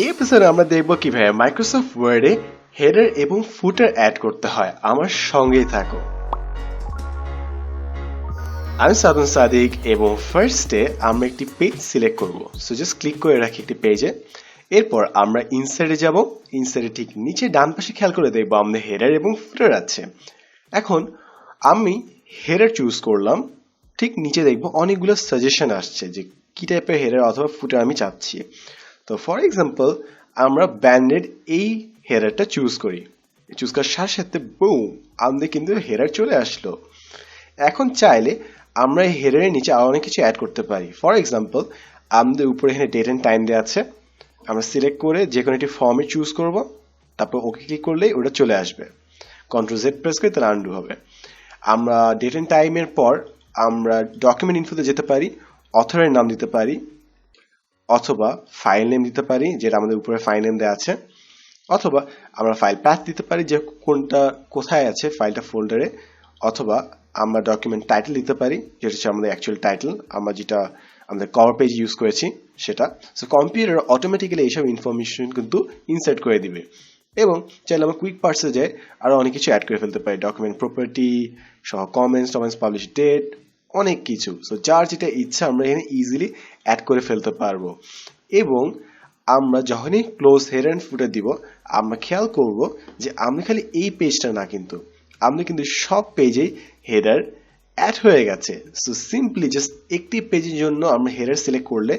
এই এপিসোডে আমরা দেখব কীভাবে মাইক্রোসফট ওয়ার্ডে হেডার এবং ফুটার অ্যাড করতে হয়। আমার সঙ্গেই থাকো আমি সাদন সাদিক এবং ফার্স্টে আমরা একটি পেজ সিলেক্ট করব। সো জাস্ট ক্লিক করে রাখি একটি পেজে এরপর আমরা ইনসাইডে যাব। ইনসাইডে ঠিক নিচে ডান পাশে খেয়াল করে দেখব আমাদের হেডার এবং ফুটার আছে। এখন আমি হেডার চুজ করলাম। ঠিক নিচে দেখব অনেকগুলো সাজেশন আসছে যে কী টাইপের হেডার অথবা ফুটার আমি চাচ্ছি। তো ফর এক্সাম্পল আমরা ব্যান্ডেড এই হেডারটা চুজ করি। চুজ করার সাথে সাথে বউ আমাদের কিন্তু হেডার চলে আসলো। এখন চাইলে আমরা এই হেডারের নিচে আরও অনেক কিছু অ্যাড করতে পারি। ফর এক্সাম্পল আমাদের উপরে এখানে ডেট অ্যান্ড টাইম দেওয়া আছে। আমরা সিলেক্ট করে যে কোনো একটি ফর্মে চুজ করব। তারপর ওকে ক্লিক করলেই ওটা চলে আসবে। কন্ট্রোল জেড প্রেস করে তাহলে আন্ডু হবে। আমরা ডেট অ্যান্ড টাইমের পর আমরা ডকুমেন্ট ইনফোতে যেতে পারি অথরের নাম দিতে পারি। অথবা ফাইল নেম দিতে পারি, যেটা আমাদের উপরে ফাইল নেম দেওয়া আছে, অথবা আমরা ফাইল প্যাথ দিতে পারি, যে কোনটা কোথায় আছে ফাইলটা ফোল্ডারে অথবা আমরা ডকুমেন্ট টাইটেল দিতে পারি, যেটা হচ্ছে আমাদের অ্যাকচুয়াল টাইটেল আমরা যেটা আমাদের কভার পেজ ইউজ করেছি, সেটা। সো কম্পিউটার অটোমেটিক্যালি এইসব ইনফরমেশন কিন্তু ইনসার্ট করে দিবে। এবং চাইলে আমরা কুইক পার্সে যাই আরও অনেক কিছু অ্যাড করে ফেলতে পারি ডকুমেন্ট প্রপার্টি সহ কমেন্টস টমেন্টস পাবলিশ ডেট অনেক কিছু। সো যার যেটা ইচ্ছা আমরা এখানে ইজিলি অ্যাড করে ফেলতে পারব। এবং আমরা যখনই ক্লোজ হেড অ্যান্ড ফুটে দিব, আমরা খেয়াল করব যে আমি খালি এই পেজটা না কিন্তু আমরা কিন্তু সব পেজেই হেডার অ্যাড হয়ে গেছে। সো সিম্পলি জাস্ট একটি পেজের জন্য আমরা হেডার সিলেক্ট করলে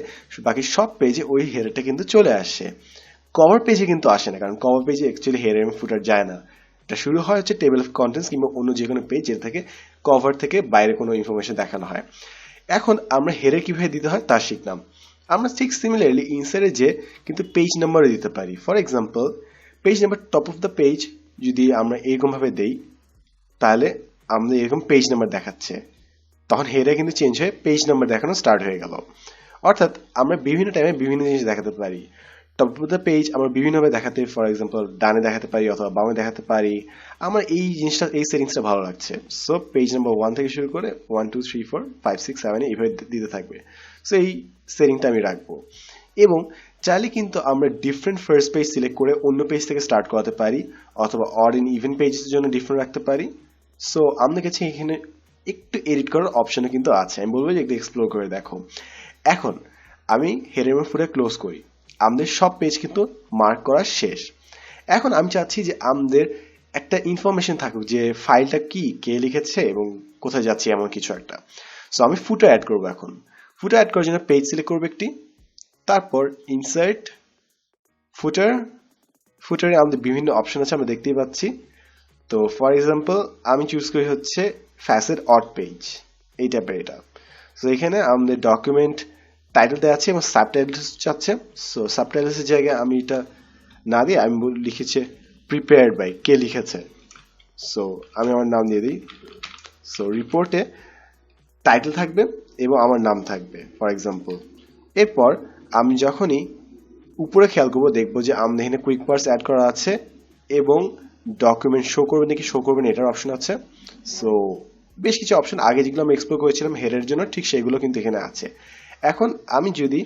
বাকি সব পেজে ওই হেডারটা কিন্তু চলে আসে। কভার পেজে কিন্তু আসে না, কারণ কভার পেজে অ্যাকচুয়ালি হেডার এবং ফুটার যায় না। এটা শুরু হয় হচ্ছে টেবিল অফ কন্টেন্টস কিংবা অন্য যে কোনো পেজ যেটা থেকে কভার থেকে বাইরে কোনো ইনফরমেশন দেখানো হয়। এখন আমরা হেডার কীভাবে দিতে হয় তা শিখলাম। আমরা ঠিক সিমিলারলি ইনসাইডে যে কিন্তু পেজ নাম্বারও দিতে পারি। For example page number top of the page যদি আমরা এরকমভাবে দেই, তাহলে আমাদের এরকম পেজ নাম্বার দেখাচ্ছে। তখন হেডার কিন্তু চেঞ্জ হয়ে পেজ নাম্বার দেখানো স্টার্ট হয়ে গেল। অর্থাৎ আমরা বিভিন্ন টাইমে বিভিন্ন জিনিস দেখাতে পারি। অফ দ্য পেজ আমরা বিভিন্নভাবে দেখাতে ফর এক্সাম্পল ডানে দেখাতে পারি অথবা বামে দেখাতে পারি। আমার এই জিনিসটা, এই সেটিংসটা ভালো লাগছে। সো পেজ নাম্বার ওয়ান থেকে শুরু করে one two three four five six seven এইভাবে দিতে থাকবে। সো এই সেটিংটা আমি রাখব। এবং চাইলে কিন্তু আমরা ডিফারেন্ট ফার্স্ট পেজ সিলেক্ট করে অন্য পেজ থেকে স্টার্ট করাতে পারি, অথবা অড ইন ইভেন পেজের জন্য ডিফারেন্ট রাখতে পারি। সো আমাদের কাছে এখানে একটু এডিট করার অপশনও কিন্তু আছে। আমি বলব যে, একটু এক্সপ্লোর করে দেখো। এখন, আমি হেডের ফুটে ক্লোজ করি। আমাদের সব পেজ কিন্তু মার্ক করা শেষ। এখন আমি চাচ্ছি যে আমাদের একটা ইনফরমেশন থাকুক যে ফাইলটা কি, কে লিখেছে এবং কোথায় যাচ্ছে এমন কিছু একটা। সো আমি ফুটার অ্যাড করব এখন। ফুটার অ্যাড করার জন্য পেজ সিলেক্ট করব একটি। তারপর ইনসার্ট ফুটার ফুটারে আমাদের বিভিন্ন অপশন আছে, আমরা দেখতেই পাচ্ছি। তো ফর এক্সাম্পল আমি চুজ করি হচ্ছে ফ্যাসেট অড পেজ এই টাইপের এটা। সো এখানে আমাদের ডকুমেন্ট টাইটেল দেওয়া আছে এবং সাবটাইটেলস চাচ্ছে। সো সাবটাইটেলসের জায়গায় আমি এটা না দিয়ে আমি লিখেছি প্রিপেয়ার্ড বাই কে লিখেছে। সো আমি আমার নাম দিয়ে দিই। সো রিপোর্টে টাইটেল থাকবে এবং আমার নাম থাকবে ফর এক্সাম্পল এরপর আমি যখনই উপরে খেয়াল করব, দেখব যে আমাদের এখানে কুইক পার্স অ্যাড করা আছে এবং ডকুমেন্ট শো করবে নাকি শো করবে না, এটার অপশন আছে। সো বেশ কিছু অপশন আগে যেগুলো আমি এক্সপ্লোর করেছিলাম হেডের জন্য, ঠিক সেগুলো কিন্তু এখানে আছে। এখন আমি যদি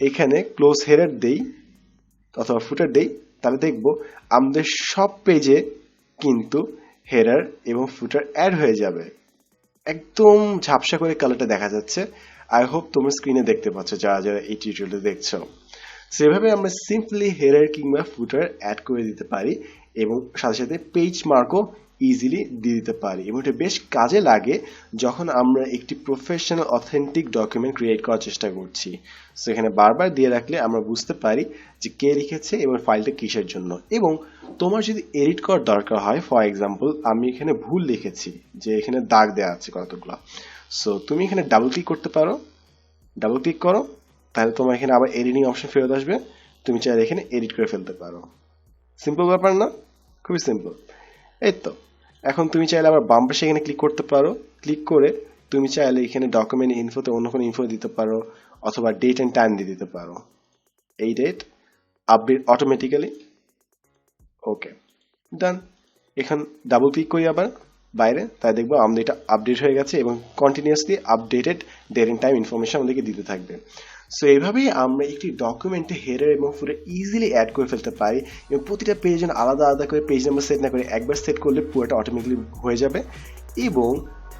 এখানে ক্লোজ হেডার দেই অথবা ফুটার দেই, তাহলে দেখব আমাদের সব পেজে কিন্তু হেডার এবং ফুটার অ্যাড হয়ে যাবে। একদম ঝাপসা করে কালারটা দেখা যাচ্ছে। আই হোপ তোমরা স্ক্রিনে দেখতে পাচ্ছ, যারা যারা এই টিউটোরিয়ালটা দেখছ। সেভাবে আমরা সিম্পলি হেডার কিংবা ফুটার অ্যাড করে দিতে পারি এবং সাথে সাথে পেজ মার্কও ইজিলি দিয়ে দিতে পারি এবং এটা বেশ কাজে লাগে যখন আমরা একটি প্রফেশনাল অথেন্টিক ডকুমেন্ট ক্রিয়েট করার চেষ্টা করছি। সো এখানে বারবার দিয়ে রাখলে আমরা বুঝতে পারি যে কে লিখেছে এবং ফাইলটা কিসের জন্য। এবং তোমার যদি এডিট করার দরকার হয় ফর এক্সাম্পল আমি এখানে ভুল লিখেছি যে এখানে দাগ দেওয়া আছে কতগুলো। সো তুমি এখানে ডাবল ক্লিক করতে পারো। ডাবল ক্লিক করো, তাহলে তোমার এখানে আবার এডিটিং অপশন ফেরত আসবে। তুমি চাইলে এখানে এডিট করে ফেলতে পারো। সিম্পল ব্যাপার না? খুবই সিম্পল এই তো। এখন তুমি চাইলে আবার বাম পাশে এখানে ক্লিক করতে পারো। ক্লিক করে তুমি চাইলে এখানে ডকুমেন্ট ইনফোতে অন্য কোনো ইনফো দিতে পারো অথবা ডেট অ্যান্ড টাইম দিয়ে দিতে পারো। এই date update automatically okay done এখান ডাবল ক্লিক করি আবার বাইরে, তাই দেখব আমাদের এটা আপডেট হয়ে গেছে এবং continuously updated date and time information আমাদেরকে দিতে থাকবে। সো এইভাবেই আমরা একটি ডকুমেন্টে হেডার এবং ফুটার ইজিলি অ্যাড করে ফেলতে পারি এবং প্রতিটা পেজের জন্য আলাদা আলাদা করে পেজ নাম্বার সেট না করে একবার সেট করলে পুরোটা অটোমেটিকলি হয়ে যাবে এবং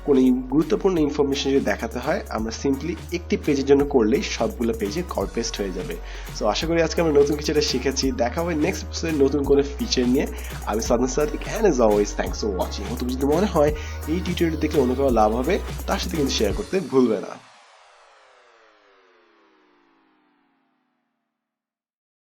কোনো গুরুত্বপূর্ণ ইনফরমেশন যদি দেখাতে হয়, আমরা সিম্পলি একটি পেজের জন্য করলেই সবগুলো পেজে কল পেস্ট হয়ে যাবে। সো আশা করি আজকে আমরা নতুন কিছু একটা শিখেছি। দেখা হবে নেক্সট এপিসোডে নতুন কোনো ফিচার নিয়ে। আমি Sadan Sadik and as always thanks for watching তোমার যদি মনে হয় এই টিউটোরিয়াল দেখলে অন্য কারও লাভ হবে, তার সাথে কিন্তু শেয়ার করতে ভুলবে না।